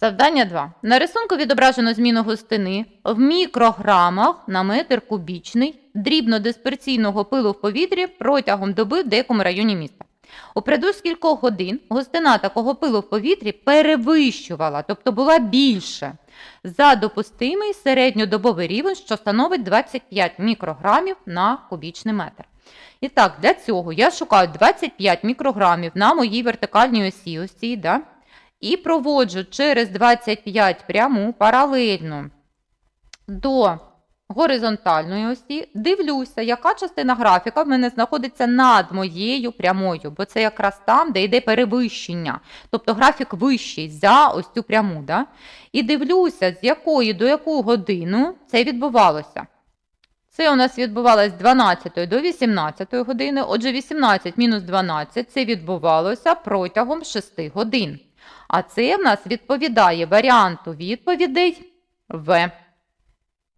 Завдання 2. На рисунку відображено зміну густини в мікрограмах на метр кубічний дрібнодисперсійного пилу в повітрі протягом доби в деякому районі міста. Упродовж кількох годин густина такого пилу в повітрі перевищувала, тобто була більше, за допустимий середньодобовий рівень, що становить 25 мікрограмів на кубічний метр. І так, для цього я шукаю 25 мікрограмів на моїй вертикальній осі, ось да? І проводжу через 25 пряму паралельно до горизонтальної осі, дивлюся, яка частина графіка в мене знаходиться над моєю прямою, бо це якраз там, де йде перевищення. Тобто графік вищий за ось цю пряму. Да? І дивлюся, з якої до яку годину це відбувалося. Це у нас відбувалося з 12 до 18 години. Отже, 18 мінус 12 це відбувалося протягом 6 годин. А це в нас відповідає варіанту відповідей В.